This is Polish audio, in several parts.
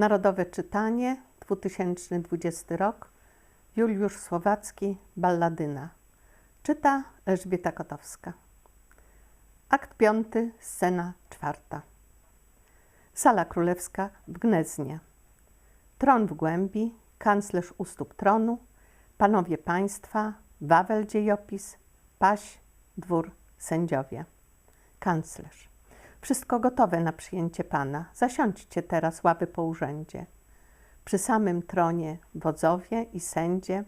Narodowe czytanie, 2020 rok. Juliusz Słowacki, Balladyna. Czyta Elżbieta Kotowska. Akt piąty, scena czwarta. Sala królewska w Gneznie. Tron w głębi, kanclerz u stóp tronu, panowie państwa, Wawel dziejopis, paś, dwór, sędziowie. Kanclerz. Wszystko gotowe na przyjęcie pana. Zasiądźcie teraz ławy po urzędzie. Przy samym tronie wodzowie i sędzie,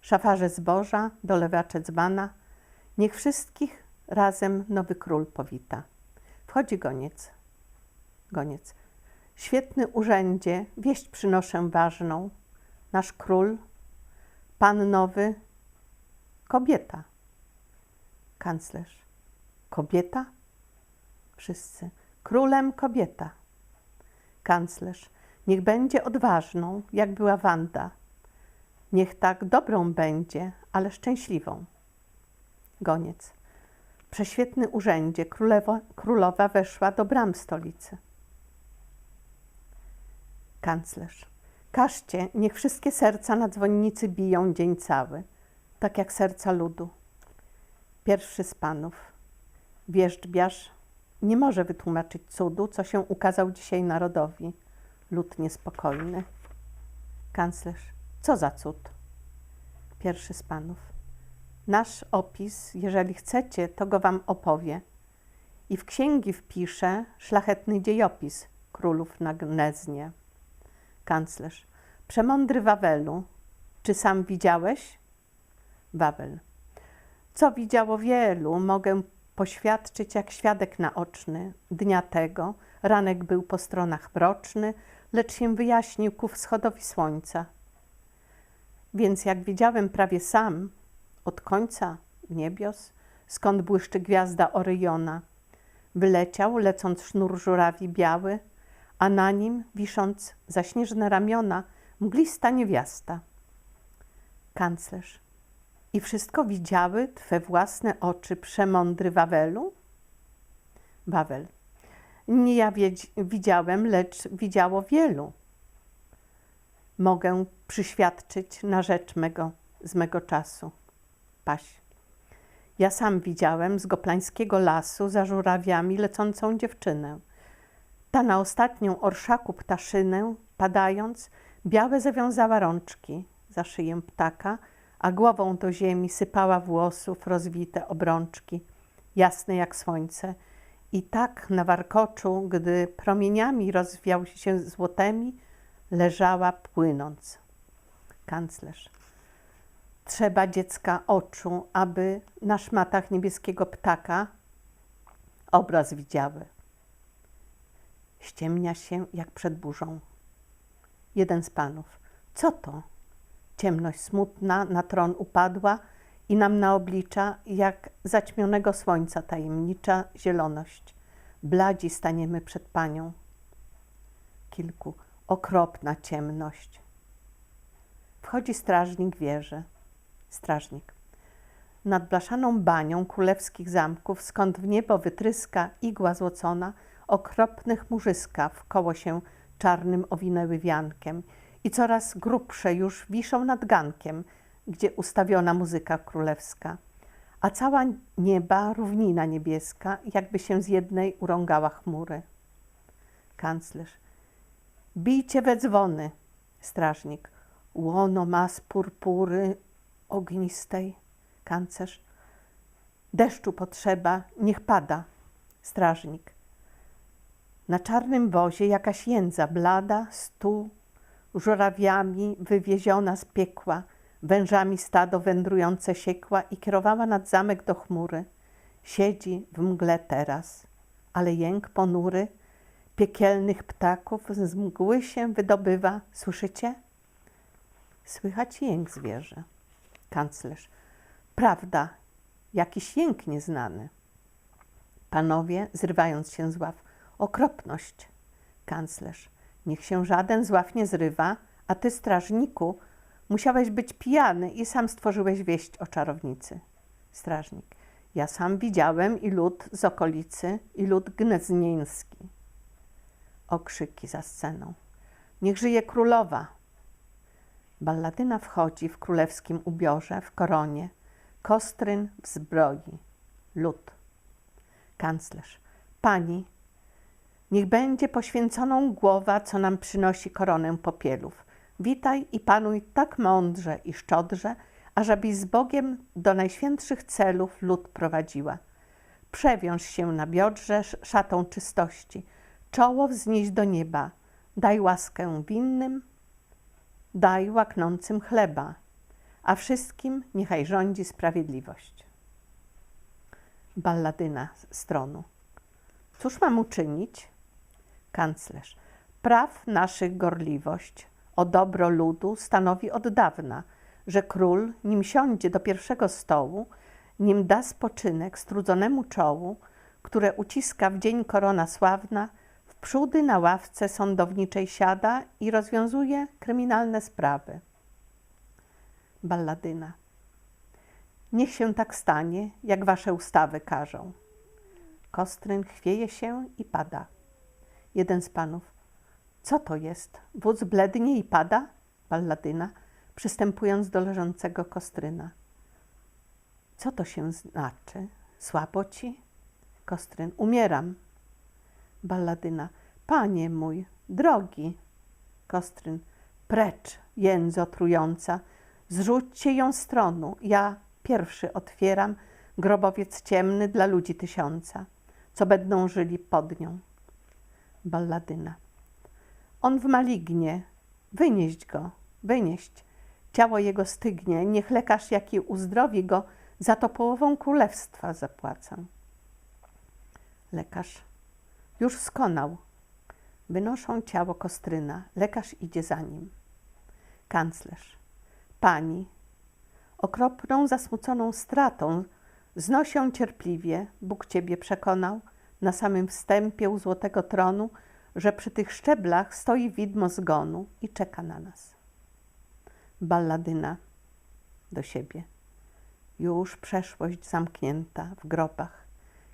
szafarze zboża, dolewacze dzbana, niech wszystkich razem nowy król powita. Wchodzi goniec. Goniec. Świetny urzędzie, wieść przynoszę ważną. Nasz król, pan nowy, kobieta. Kanclerz. Kobieta? Wszyscy. Królem kobieta. Kanclerz. Niech będzie odważną, jak była Wanda. Niech tak dobrą będzie, ale szczęśliwą. Goniec. Prześwietny urzędzie królewa, królowa weszła do bram stolicy. Kanclerz. Każcie, niech wszystkie serca na dzwonnicy biją dzień cały, tak jak serca ludu. Pierwszy z panów. Wierzchbiarz nie może wytłumaczyć cudu, co się ukazał dzisiaj narodowi. Lud niespokojny. Kanclerz. Co za cud? Pierwszy z panów. Nasz opis, jeżeli chcecie, to go wam opowie. I w księgi wpiszę szlachetny dziejopis królów na Gneznie. Kanclerz. Przemądry Wawelu, czy sam widziałeś? Wawel. Co widziało wielu, mogę poświadczyć jak świadek naoczny. Dnia tego ranek był po stronach mroczny, lecz się wyjaśnił ku wschodowi słońca. Więc jak widziałem prawie sam, od końca niebios, skąd błyszczy gwiazda Oryjona, wyleciał, lecąc sznur żurawi biały, a na nim, wisząc zaśnieżne ramiona, mglista niewiasta. Kanclerz. I wszystko widziały Twe własne oczy, przemądry Wawelu? Wawel. Nie ja widziałem, lecz widziało wielu. Mogę przyświadczyć na rzecz mego, z mego czasu. Paś. Ja sam widziałem z goplańskiego lasu za żurawiami lecącą dziewczynę. Ta na ostatnią orszaku ptaszynę, padając, białe zawiązała rączki za szyję ptaka, a głową do ziemi sypała włosów rozwite obrączki, jasne jak słońce, i tak na warkoczu, gdy promieniami rozwiał się złotemi, leżała płynąc. Kanclerz. Trzeba dziecka oczu, aby na szmatach niebieskiego ptaka obraz widziały. Ściemnia się jak przed burzą. Jeden z panów. Co to? Ciemność smutna na tron upadła i nam na oblicza, jak zaćmionego słońca tajemnicza zieloność. Bladzi staniemy przed panią. Kilku. Okropna ciemność. Wchodzi strażnik wieży. Strażnik. Nad blaszaną banią królewskich zamków, skąd w niebo wytryska igła złocona, okropne chmurzyska wkoło się czarnym owinęły wiankiem i coraz grubsze już wiszą nad gankiem, gdzie ustawiona muzyka królewska, a cała nieba równina niebieska, jakby się z jednej urągała chmury. Kanclerz. Bijcie we dzwony, strażnik. Łono ma z purpury ognistej. Kanclerz. Deszczu potrzeba, niech pada. Strażnik. Na czarnym wozie jakaś jędza blada, stół, żurawiami wywieziona z piekła, wężami stado wędrujące siekła i kierowała nad zamek do chmury. Siedzi w mgle teraz, ale jęk ponury piekielnych ptaków z mgły się wydobywa. Słyszycie? Słychać jęk zwierzę. Kanclerz. Prawda, jakiś jęk nieznany. Panowie, zrywając się z ław. Okropność. Kanclerz. Niech się żaden z ław nie zrywa, a ty, strażniku, musiałeś być pijany i sam stworzyłeś wieść o czarownicy. Strażnik. Ja sam widziałem i lud z okolicy, i lud gneznieński. Okrzyki za sceną. Niech żyje królowa. Balladyna wchodzi w królewskim ubiorze, w koronie, kostryn w zbroi, lud. Kanclerz. Pani, niech będzie poświęconą głowa, co nam przynosi koronę popielów. Witaj i panuj tak mądrze i szczodrze, ażebyś z Bogiem do najświętszych celów lud prowadziła. Przewiąż się na biodrze szatą czystości, czoło wznieś do nieba, daj łaskę winnym, daj łaknącym chleba, a wszystkim niechaj rządzi sprawiedliwość. Balladyna stronu. Cóż mam uczynić? Kanclerz. Praw naszych gorliwość o dobro ludu stanowi od dawna, że król, nim siądzie do pierwszego stołu, nim da spoczynek strudzonemu czołu, które uciska w dzień korona sławna, wprzódy na ławce sądowniczej siada i rozwiązuje kryminalne sprawy. Balladyna. Niech się tak stanie, jak wasze ustawy każą. Kostryn chwieje się i pada. Jeden z panów. Co to jest? Wódz blednie i pada? Balladyna, przystępując do leżącego Kostryna. Co to się znaczy? Słabo ci? Kostryn. Umieram. Balladyna. Panie mój, drogi. Kostryn. Precz, jędzo trująca. Zrzućcie ją z tronu. Ja pierwszy otwieram grobowiec ciemny dla ludzi tysiąca, co będą żyli pod nią. Balladyna. On w malignie. Wynieść go, wynieść. Ciało jego stygnie. Niech lekarz, jaki uzdrowi go, za to połową królestwa zapłacę. Lekarz. Już skonał. Wynoszą ciało Kostryna. Lekarz idzie za nim. Kanclerz. Pani, okropną, zasmuconą stratą znosią cierpliwie, Bóg Ciebie przekonał, na samym wstępie u złotego tronu, że przy tych szczeblach stoi widmo zgonu i czeka na nas. Balladyna do siebie. Już przeszłość zamknięta w grobach.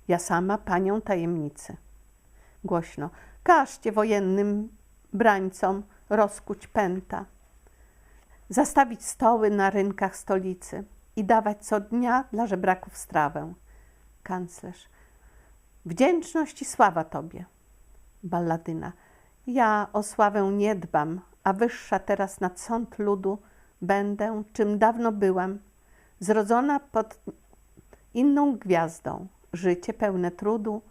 Ja sama panią tajemnicy. Głośno. Każcie wojennym brańcom rozkuć pęta. Zastawić stoły na rynkach stolicy i dawać co dnia dla żebraków strawę. Kanclerz. Wdzięczność i sława Tobie. Balladyna. Ja o sławę nie dbam, a wyższa teraz nad sąd ludu będę, czym dawno byłam, zrodzona pod inną gwiazdą, życie pełne trudu,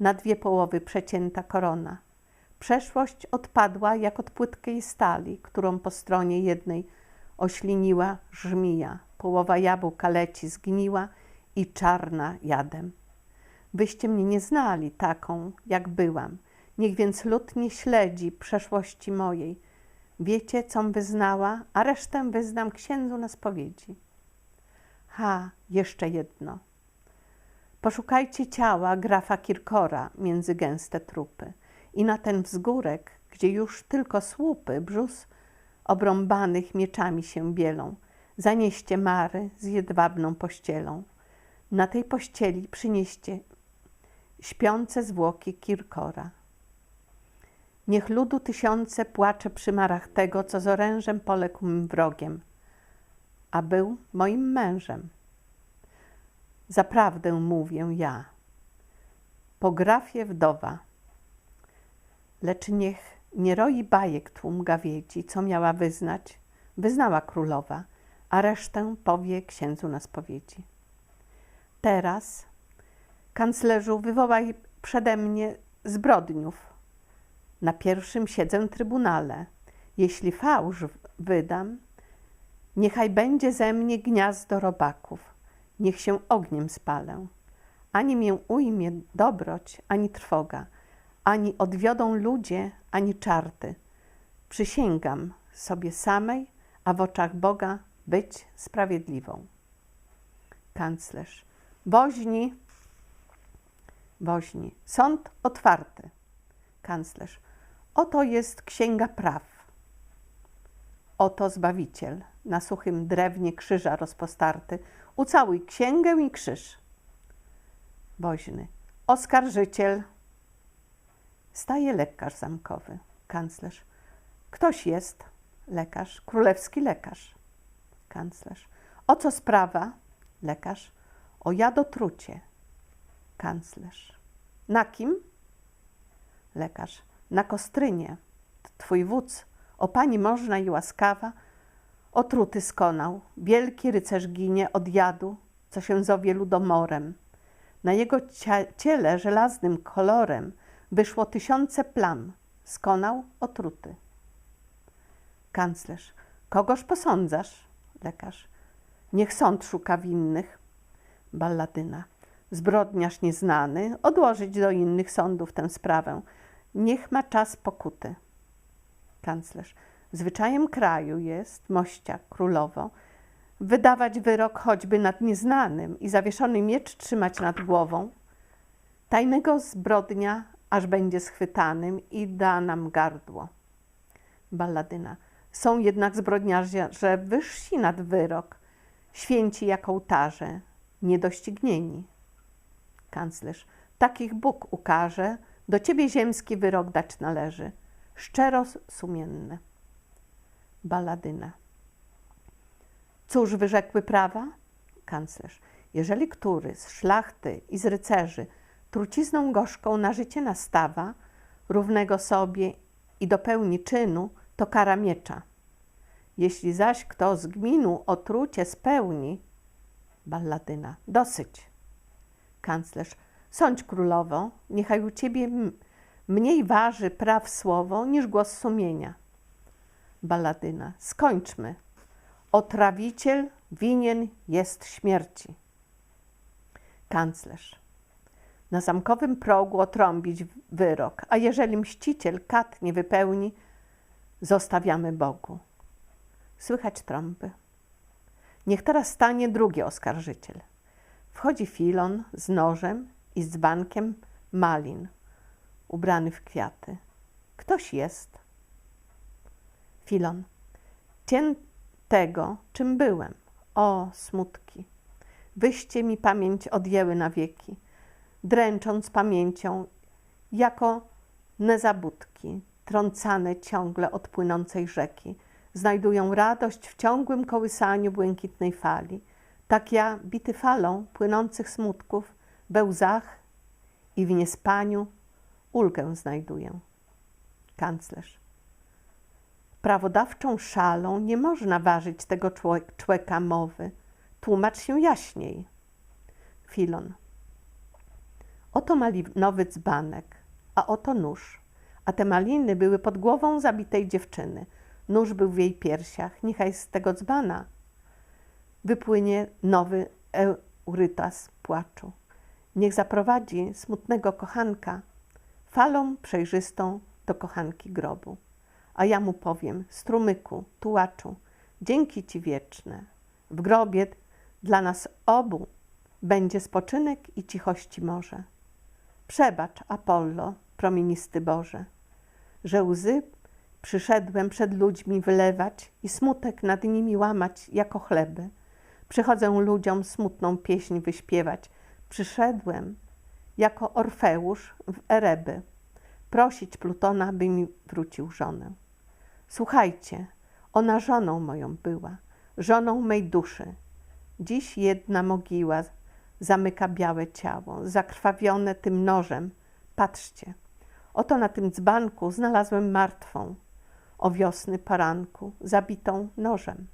na dwie połowy przecięta korona. Przeszłość odpadła jak od płytkiej stali, którą po stronie jednej ośliniła żmija. Połowa jabłka leci zgniła i czarna jadem. Wyście mnie nie znali taką, jak byłam. Niech więc lud nie śledzi przeszłości mojej. Wiecie, com wyznała, a resztę wyznam księdzu na spowiedzi. Ha, jeszcze jedno. Poszukajcie ciała grafa Kirkora między gęste trupy i na ten wzgórek, gdzie już tylko słupy brzus obrąbanych mieczami się bielą, zanieście mary z jedwabną pościelą. Na tej pościeli przynieście śpiące zwłoki Kirkora. Niech ludu tysiące płacze przy marach tego, co z orężem poległ mym wrogiem, a był moim mężem. Zaprawdę mówię ja. Pografię wdowa, lecz niech nie roi bajek tłum gawiedzi, co miała wyznać, wyznała królowa, a resztę powie księdzu na spowiedzi. Teraz, kanclerzu, wywołaj przede mnie zbrodniów. Na pierwszym siedzę trybunale. Jeśli fałsz wydam, niechaj będzie ze mnie gniazdo robaków niech się ogniem spalę. Ani mię ujmie dobroć, ani trwoga, ani odwiodą ludzie, ani czarty. Przysięgam sobie samej, a w oczach Boga być sprawiedliwą. Kanclerz. Woźni, woźni. Sąd otwarty. Kanclerz. Oto jest księga praw. Oto Zbawiciel, na suchym drewnie krzyża rozpostarty, Ucałuj księgę i krzyż. Woźny. Oskarżyciel. Staje lekarz zamkowy, kanclerz. Ktoś jest. Lekarz. Królewski lekarz. Kanclerz. O co sprawa? Lekarz. O jadotrucie. Kanclerz. Na kim? Lekarz. Na kostrynie. Twój wódz, o pani można i łaskawa, otruty skonał. Wielki rycerz ginie od jadu, co się zowie ludomorem. Na jego ciele żelaznym kolorem wyszło tysiące plam. Skonał otruty. Kanclerz. Kogoż posądzasz? Lekarz. Niech sąd szuka winnych. Balladyna. Zbrodniarz nieznany, odłożyć do innych sądów tę sprawę. Niech ma czas pokuty. Kanclerz. Zwyczajem kraju jest, mościa królowo, wydawać wyrok choćby nad nieznanym i zawieszony miecz trzymać nad głową. Tajnego zbrodnia aż będzie schwytanym i da nam gardło. Balladyna. Są jednak zbrodniarze wyżsi nad wyrok, święci jak ołtarze, niedoścignieni. Kanclerz. Takich Bóg ukaże, do ciebie ziemski wyrok dać należy, szczero sumienny. Balladyna. Cóż wyrzekły prawa? Kanclerz. Jeżeli który z szlachty i z rycerzy trucizną gorzką na życie nastawa, równego sobie i dopełni czynu, to kara miecza. Jeśli zaś kto z gminu otrucie spełni, balladyna, dosyć. Kanclerz, sądź królowo, niechaj u ciebie mniej waży praw słowo niż głos sumienia. Balladyna, skończmy. Otrawiciel winien jest śmierci. Kanclerz, na zamkowym progu otrąbić wyrok, a jeżeli mściciel kat nie wypełni, zostawiamy Bogu. Słychać trąby. Niech teraz stanie drugi oskarżyciel. Wchodzi Filon z nożem i z dzbankiem malin, ubrany w kwiaty. Ktoś jest. Filon. Cień tego, czym byłem. O, smutki. Wyście mi pamięć odjęły na wieki dręcząc pamięcią, jako nezabudki, trącane ciągle od płynącej rzeki, znajdują radość w ciągłym kołysaniu błękitnej fali. Tak ja, bity falą płynących smutków, we łzach i w niespaniu ulgę znajduję. Kanclerz. Prawodawczą szalą nie można ważyć tego człowieka mowy. Tłumacz się jaśniej. Filon. Oto malinowy dzbanek, a oto nóż. A te maliny były pod głową zabitej dziewczyny. Nóż był w jej piersiach. Niechaj z tego dzbana wypłynie nowy eurytas płaczu. Niech zaprowadzi smutnego kochanka falą przejrzystą do kochanki grobu. A ja mu powiem, strumyku, tułaczu, dzięki Ci wieczne. W grobie dla nas obu będzie spoczynek i cichości morze. Przebacz, Apollo, promienisty Boże, że łzy przyszedłem przed ludźmi wylewać i smutek nad nimi łamać jako chleby. Przychodzę ludziom smutną pieśń wyśpiewać. Przyszedłem jako Orfeusz w Ereby, prosić Plutona, by mi wrócił żonę. Słuchajcie, ona żoną moją była, żoną mej duszy. Dziś jedna mogiła zamyka białe ciało, zakrwawione tym nożem. Patrzcie, oto na tym dzbanku znalazłem martwą, o wiosny poranku, zabitą nożem.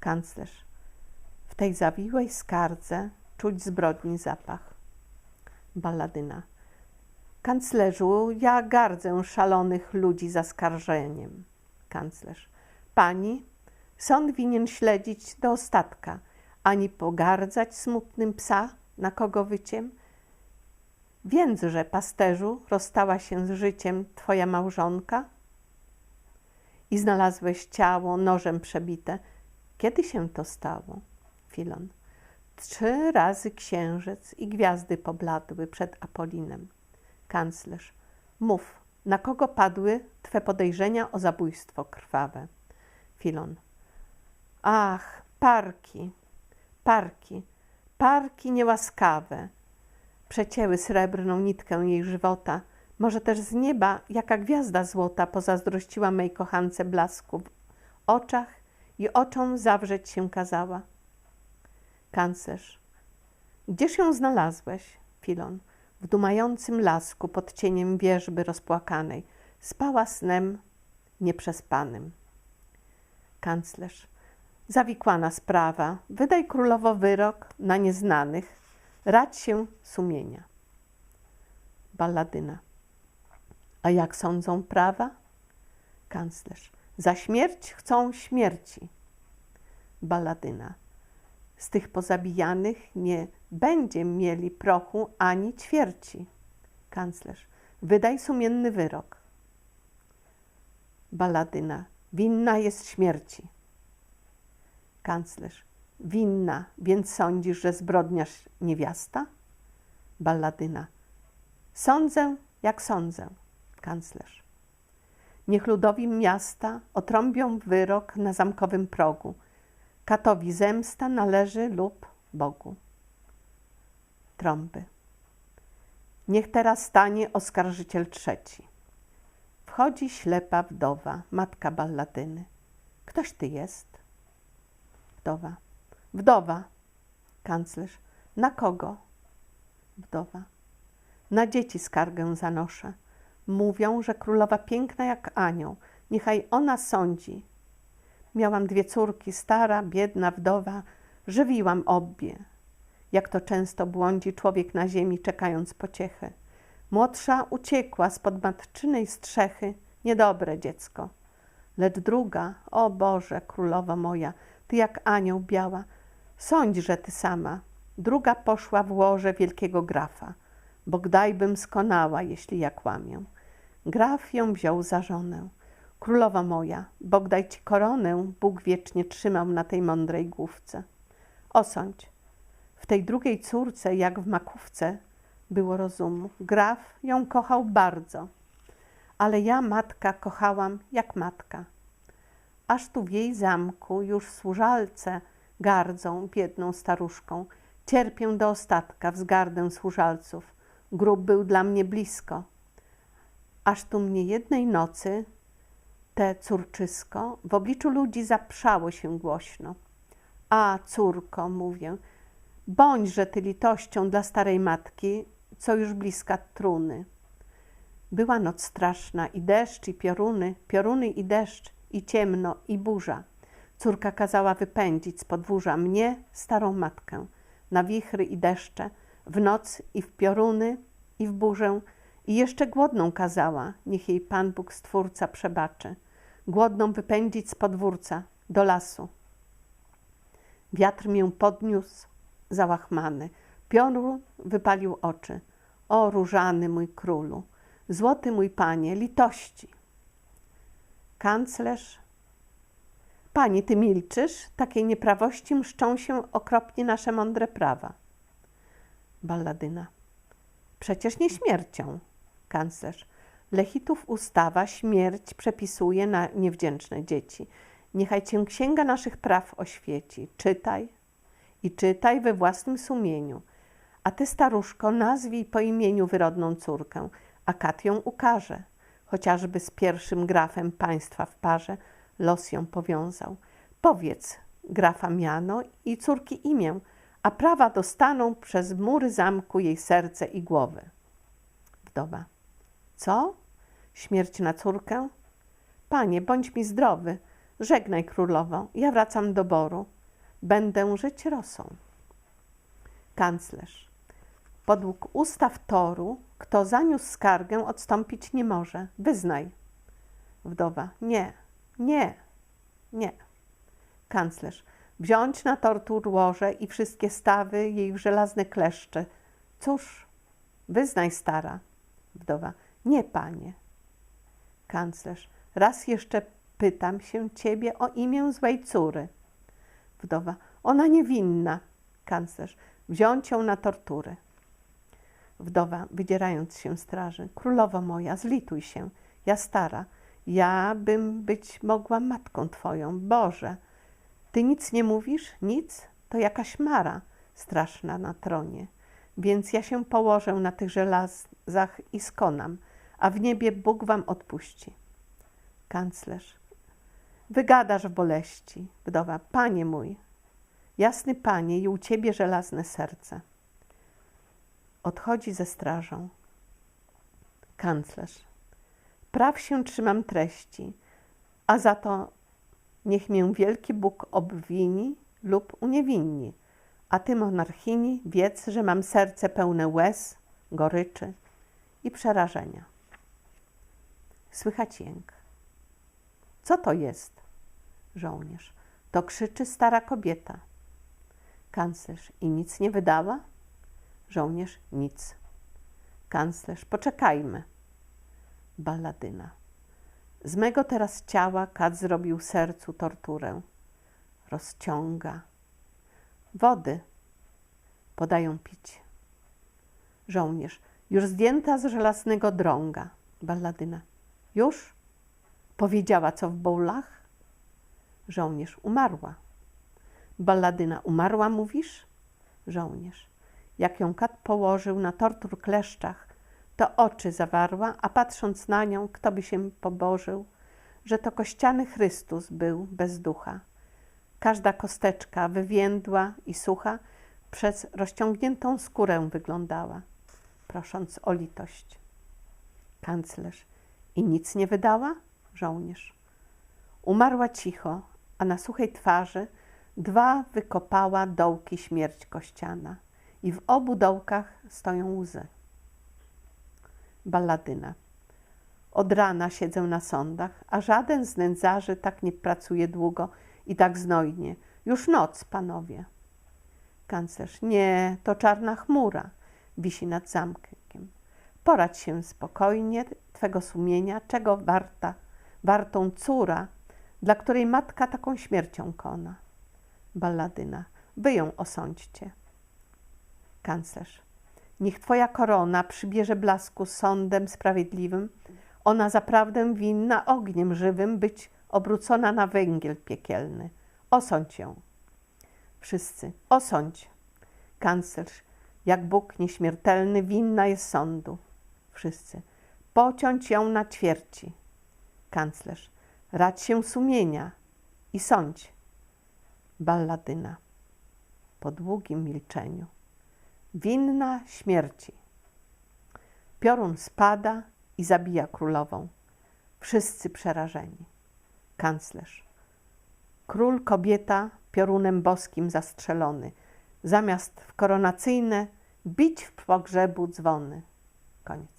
Kanclerz, w tej zawiłej skardze czuć zbrodni zapach. Balladyna. Kanclerzu, ja gardzę szalonych ludzi zaskarżeniem. Kanclerz. Pani, sąd winien śledzić do ostatka – ani pogardzać smutnym psa, na kogo wyciem? Więc, że pasterzu rozstała się z życiem twoja małżonka i znalazłeś ciało nożem przebite. Kiedy się to stało? Filon. Trzy razy księżyc i gwiazdy pobladły przed Apolinem. Kanclerz. Mów, na kogo padły twe podejrzenia o zabójstwo krwawe? Filon. Ach, parki, Parki, parki niełaskawe, przecięły srebrną nitkę jej żywota, Może też z nieba, jaka gwiazda złota, pozazdrościła mej kochance blasku w oczach i oczom zawrzeć się kazała. Kanclerz. Gdzież ją znalazłeś, Filon? W dumającym lasku pod cieniem wierzby rozpłakanej. Spała snem nieprzespanym. Kanclerz. Zawikłana sprawa. Wydaj królowo wyrok na nieznanych. Radź się sumienia. Balladyna. A jak sądzą prawa? Kanclerz. Za śmierć chcą śmierci. Balladyna. Z tych pozabijanych nie będzie mieli prochu ani ćwierci. Kanclerz. Wydaj sumienny wyrok. Balladyna. Winna jest śmierci. Kanclerz. Winna, więc sądzisz, że zbrodniarz niewiasta? Balladyna. Sądzę, jak sądzę. Kanclerz. Niech ludowi miasta otrąbią wyrok na zamkowym progu. Katowi zemsta należy lub Bogu. Trąby. Niech teraz stanie oskarżyciel trzeci. Wchodzi ślepa wdowa, matka balladyny. Ktoś ty jest? Wdowa. Wdowa. Kanclerz. Na kogo? Wdowa. Na dzieci skargę zanoszę. Mówią, że królowa piękna jak anioł. Niechaj ona sądzi. Miałam dwie córki, stara, biedna wdowa. Żywiłam obie. Jak to często błądzi człowiek na ziemi, czekając pociechy. Młodsza uciekła spod matczynej strzechy. Niedobre dziecko. Lecz druga, o Boże, królowa moja, ty jak anioł biała, sądź, że ty sama. Druga poszła w łoże wielkiego grafa, bo gdajbym skonała, jeśli ja kłamię. Graf ją wziął za żonę. Królowa moja, Bogdaj ci koronę, Bóg wiecznie trzymał na tej mądrej główce. Osądź, w tej drugiej córce, jak w makówce, było rozumu. Graf ją kochał bardzo, ale ja matka kochałam jak matka. Aż tu w jej zamku już służalce gardzą biedną staruszką. Cierpię do ostatka wzgardę służalców. Grób był dla mnie blisko. Aż tu mnie jednej nocy te córczysko w obliczu ludzi zaprzało się głośno. A, córko, mówię, bądźże ty litością dla starej matki, co już bliska truny. Była noc straszna i deszcz i pioruny, pioruny i deszcz i ciemno i burza. Córka kazała wypędzić z podwórza mnie, starą matkę, na wichry i deszcze, w noc i w pioruny i w burzę i jeszcze głodną kazała, niech jej Pan Bóg Stwórca przebaczy, głodną wypędzić z podwórca, do lasu. Wiatr mię podniósł, załachmany, piorun wypalił oczy. O, różany mój królu, złoty mój panie, litości! Kanclerz, pani, ty milczysz? Takiej nieprawości mszczą się okropnie nasze mądre prawa. Balladyna. Przecież nie śmiercią. Kanclerz. Lechitów ustawa śmierć przepisuje na niewdzięczne dzieci. Niechaj cię księga naszych praw oświeci. Czytaj i czytaj we własnym sumieniu. A ty, staruszko, nazwij po imieniu wyrodną córkę, a kat ją ukaże. Chociażby z pierwszym grafem państwa w parze los ją powiązał. Powiedz grafa miano i córki imię, a prawa dostaną przez mury zamku jej serce i głowę. Wdowa. Co? Śmierć na córkę? Panie, bądź mi zdrowy. Żegnaj królowo, ja wracam do boru. Będę żyć rosą. Kanclerz. Podług ustaw toru, kto zaniósł skargę, odstąpić nie może. Wyznaj. Wdowa. Nie, nie, nie. Kanclerz. Wziąć na tortur łoże i wszystkie stawy jej w żelazne kleszcze. Cóż, wyznaj stara. Wdowa. Nie, panie. Kanclerz. Raz jeszcze pytam się ciebie o imię złej córy. Wdowa. Ona niewinna. Kanclerz. Wziąć ją na tortury. Wdowa, wydzierając się straży. Królowo moja, zlituj się. Ja stara. Ja bym być mogła matką twoją. Boże. Ty nic nie mówisz? Nic? To jakaś mara straszna na tronie. Więc ja się położę na tych żelazach i skonam, a w niebie Bóg wam odpuści. Kanclerz. Wygadasz w boleści. Wdowa. Panie mój, jasny panie i u ciebie żelazne serce. Odchodzi ze strażą. Kanclerz. Praw się trzymam treści, a za to niech mię wielki Bóg obwini lub uniewinni. A ty, monarchini, wiedz, że mam serce pełne łez, goryczy i przerażenia. Słychać jęk. Co to jest? Żołnierz. To krzyczy stara kobieta. Kanclerz. I nic nie wydała? Żołnierz. Nic. Kanclerz. Poczekajmy. Balladyna. Z mego teraz ciała kat zrobił sercu torturę. Rozciąga. Wody. Podają pić. Żołnierz. Już zdjęta z żelaznego drąga. Balladyna. Już? Powiedziała, co w bowlach? Żołnierz. Umarła. Balladyna. Umarła, mówisz? Żołnierz. Jak ją kat położył na tortur kleszczach, to oczy zawarła, a patrząc na nią, kto by się pobożył, że to kościany Chrystus był bez ducha. Każda kosteczka wywiędła i sucha przez rozciągniętą skórę wyglądała, prosząc o litość. Kanclerz. I nic nie wydała? Żołnierz. Umarła cicho, a na suchej twarzy dwa wykopała dołki śmierć kościana i w obu dołkach stoją łzy. Balladyna. Od rana siedzę na sądach, a żaden z nędzarzy tak nie pracuje długo i tak znojnie. Już noc, panowie. Kanclerz. Nie, to czarna chmura wisi nad zamkiem. Poradź się spokojnie twego sumienia, czego warta, wartą córa, dla której matka taką śmiercią kona. Balladyna. Wy ją osądźcie. Kanclerz. Niech Twoja korona przybierze blasku sądem sprawiedliwym. Ona zaprawdę winna ogniem żywym być obrócona na węgiel piekielny. Osądź ją. Wszyscy. Osądź. Kanclerz. Jak Bóg nieśmiertelny winna jest sądu. Wszyscy. Pociąć ją na ćwierci. Kanclerz. Rać się sumienia i sądź. Balladyna. Po długim milczeniu winna śmierci. Piorun spada i zabija królową. Wszyscy przerażeni. Kanclerz. Król kobieta piorunem boskim zastrzelony. Zamiast w koronacyjne bić w pogrzebu dzwony. Koniec.